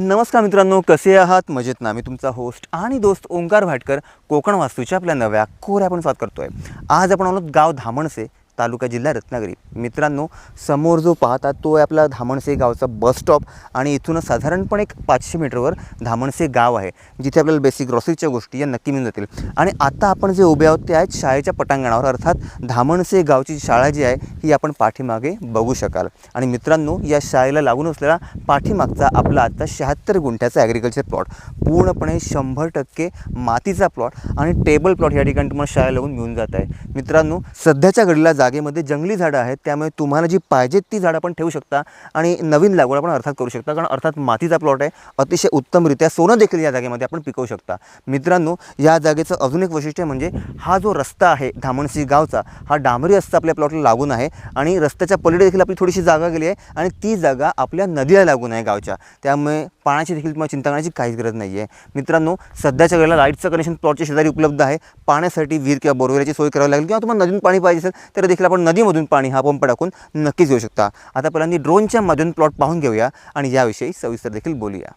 नमस्कार मित्रांनो कसे आहात? मजेत ना. मी तुमचा होस्ट आणि दोस्त ओंकार भाटकर कोकण वास्तूच्या आपल्या नव्या कोऱ्या आपण स्वाद करतोय. आज आपण आलो गाव धामणसे तालुका जिल्हा रत्नागिरी. मित्रांनो समोर जो पाहता तो आहे आपला धामणसे गावचा बस स्टॉप आणि इथूनच साधारणपणे एक पाचशे मीटरवर धामणसे गाव आहे जिथे आपल्याला बेसिक ग्रॉसरीच्या गोष्टी या नक्की मिळून जातील. आणि आता आपण जे उभे आहोत ते आहेत शाळेच्या पटांगणावर अर्थात धामणसे गावची शाळा जी आहे ही आपण पाठीमागे बघू शकाल. आणि मित्रांनो या शाळेला लागून असलेला पाठीमागचा आपला आता शहात्तर गुंठ्याचा ॲग्रिकल्चर प्लॉट पूर्णपणे शंभर टक्के मातीचा प्लॉट आणि टेबल प्लॉट या ठिकाणी तुम्हाला शाळेला लागून मिळून जात आहे. मित्रांनो सध्याच्या घडीला जागेमध्ये जंगली झाडं आहेत त्यामुळे तुम्हाला जी पाहिजेत ती झाडं आपण ठेवू शकता आणि नवीन लागवड आपण अर्थात करू शकता. कारण अर्थात मातीचा प्लॉट आहे अतिशय उत्तमरित्या सोनं देखील या जागेमध्ये आपण पिकवू शकता. मित्रांनो या जागेचं अजून एक वैशिष्ट्य म्हणजे हा जो रस्ता आहे धामणसी गावचा हा डांबरी रस्ता आपल्या प्लॉटला लागून आहे आणि रस्त्याच्या पलीकडे देखील आपली थोडीशी जागा गेली आहे आणि ती जागा आपल्या नदीला लागून आहे गावच्या. त्यामुळे पाण्याची देखील तुम्हाला चिंता करण्याची काहीच गरज नाही आहे मित्रांनो सध्याच्या वेळेला लाईटचं कनेक्शन प्लॉटच्या शेजारी उपलब्ध आहे. पाण्यासाठी विहीर किंवा बोरवेलाची सोय करावी लागेल किंवा तुम्हाला नदीतून पाणी पाहिजे असेल तर देखील आपण नदीमधून पाणी हा पंप टाकून नक्कीच घेऊ शकता. आता पहिल्यांदा ड्रोनच्या मधून प्लॉट पाहून घेऊया आणि याविषयी सविस्तर देखील बोलूया.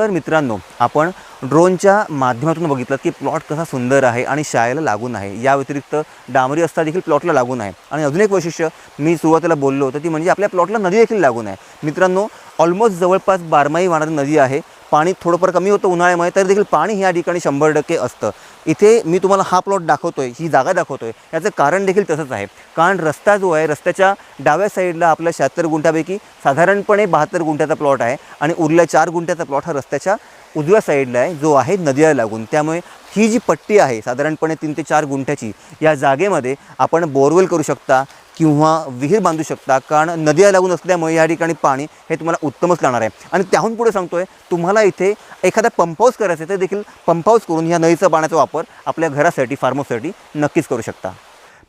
तर मित्रांनो आपण ड्रोनच्या माध्यमातून बघितलं की प्लॉट कसा सुंदर आहे आणि शाळेला लागून आहे. या व्यतिरिक्त डांबरी असता देखील प्लॉटला लागून आहे. आणि अजून एक वैशिष्ट्य मी सुरुवातीला बोललो होतं ती म्हणजे आपल्या प्लॉटला नदी देखील लागून आहे. मित्रांनो ऑलमोस्ट जवळपास बारमाही वाहणारी नदी आहे. पाणी थोडंफार कमी होतं उन्हाळ्यामध्ये तर देखील पाणी ह्या ठिकाणी शंभर टक्के असतं. इथे मी तुम्हाला हा प्लॉट दाखवतो आहे ही जागा दाखवतो आहे याचं कारण देखील तसंच आहे. कारण रस्ता जो आहे रस्त्याच्या डाव्या साईडला आपल्या शहात्तर गुंठ्यापैकी साधारणपणे बहात्तर गुंठ्याचा प्लॉट आहे आणि उरल्या चार गुंठ्याचा प्लॉट हा रस्त्याच्या उजव्या साईडला आहे जो आहे नदीला लागून. त्यामुळे ही जी पट्टी आहे साधारणपणे तीन ते चार गुंठ्याची या जागेमध्ये आपण बोरवेल करू शकता. किंवा विहीर बांधू शकता कारण नदीला लागून असल्यामुळे या ठिकाणी पाणी हे तुम्हाला उत्तमच लागणार आहे. आणि त्याहून पुढे सांगतो आहे तुम्हाला इथे एखादा पंप हाऊस करायचं आहे तर देखील पंप हाऊस करून ह्या नदीचा पाण्याचा वापर आपल्या घरासाठी फार्महाऊससाठी नक्कीच करू शकता.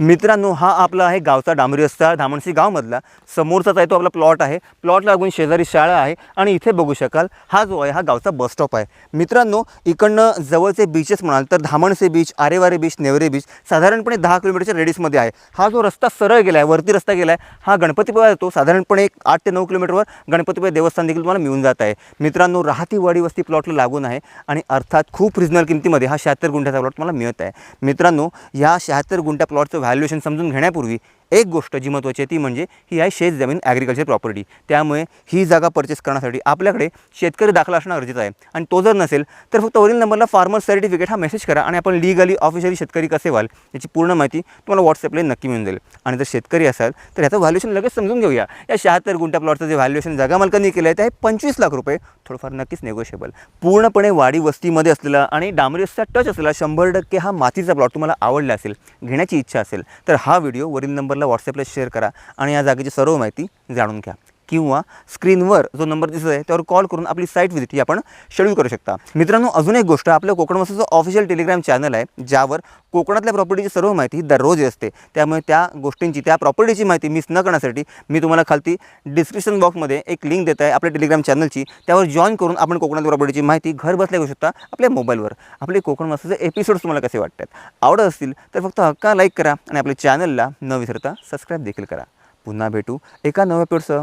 मित्रांनो हा आपला आहे गावचा डांबरी रस्ता धामणसी गावमधला. समोरचाच आहे तो आपला प्लॉट आहे. प्लॉट लागून शेजारी शाळा आहे आणि इथे बघू शकाल हा जो आहे हा गावचा बस स्टॉप आहे. मित्रांनो इकडनं जवळचे बीचेस म्हणाल तर Dhamanse beach Areware beach Nevare beach साधारणपणे दहा किलोमीटरच्या रेडियसमध्ये आहे. हा जो रस्ता सरळ गेला आहे वरती रस्ता गेला आहे हा गणपतीपुळा येतो साधारणपणे एक आठ ते नऊ किलोमीटरवर गणपतीपुळे देवस्थान देखील तुम्हाला मिळून जात आहे. मित्रांनो राहती वाडी वस्ती प्लॉटला लागून आहे आणि अर्थात खूप रिजनल किमतीमध्ये हा शहात्तर गुंठ्याचा प्लॉट मला मिळत आहे. मित्रांनो या शहात्तर गुंठ्या प्लॉटचं व्हॅल्युएशन समजून घेण्यापूर्वी एक गोष्ट जी महत्त्वाची आहे ती म्हणजे ही आहे शेत जमीन ॲग्रिकल्चर प्रॉपर्टी त्यामुळे ही जागा परचेस करण्यासाठी आपल्याकडे शेतकरी दाखला असणं गरजेचं आहे. आणि तो जर नसेल तर फक्त वरील नंबरला फार्मर सर्टिफिकेट हा मेसेज करा आणि आपण लिगली ऑफिशियली शेतकरी कसे व्हाल याची पूर्ण माहिती तुम्हाला व्हॉट्सअपला नक्की मिळून जाईल. आणि जर शेतकरी असाल तर ह्याचं व्हॅल्युएशन लगेच समजून घेऊया. या शहात्तर गुंठा प्लॉटचं जे व्हॅल्युएशन जागा मालकांनी केलं आहे ते आहे पंचवीस लाख रुपये. थोडंफार नक्कीच नेगोशिएबल पूर्णपणे वाडी वस्तीमध्ये असलेला आणि डांबरी रस्ता टच असलेला शंभर टक्के हा मातीचा प्लॉट तुम्हाला आवडला असेल घेण्याची इच्छा असेल तर हा व्हिडिओ वरील नंबरला व्हॉट्सअपला शेअर करा आणि या जागेची सर्व माहिती जाणून घ्या. किंवा स्क्रीनवर जो नंबर दिसत आहे त्यावर कॉल करून आपली साईट व्हिजिट ही आपण शेड्यूल करू शकता. मित्रांनो अजून एक गोष्ट आपल्या कोकण वस्तूचं ऑफिशियल टेलिग्राम चॅनल आहे ज्यावर कोकणातल्या प्रॉपर्टीची सर्व माहिती ही दररोज असते. त्यामुळे त्या गोष्टींची त्या प्रॉपर्टीची माहिती मिस न करण्यासाठी मी तुम्हाला खालती डिस्क्रिप्शन बॉक्समध्ये एक लिंक देत आहे आपल्या टेलिग्राम चॅनलची त्यावर जॉईन करून आपण कोकणातल्या प्रॉपर्टीची माहिती घर बसल्या घेऊ शकता आपल्या मोबाईलवर आपले कोकण वस्तूचे एपिसोड्स तुम्हाला कसे वाटतात? आवडत असतील तर फक्त हक्का लाईक करा आणि आपल्या चॅनलला न विसरता सबस्क्राईब देखील करा. पुन्हा भेटू एका नव्या एपिसोडसह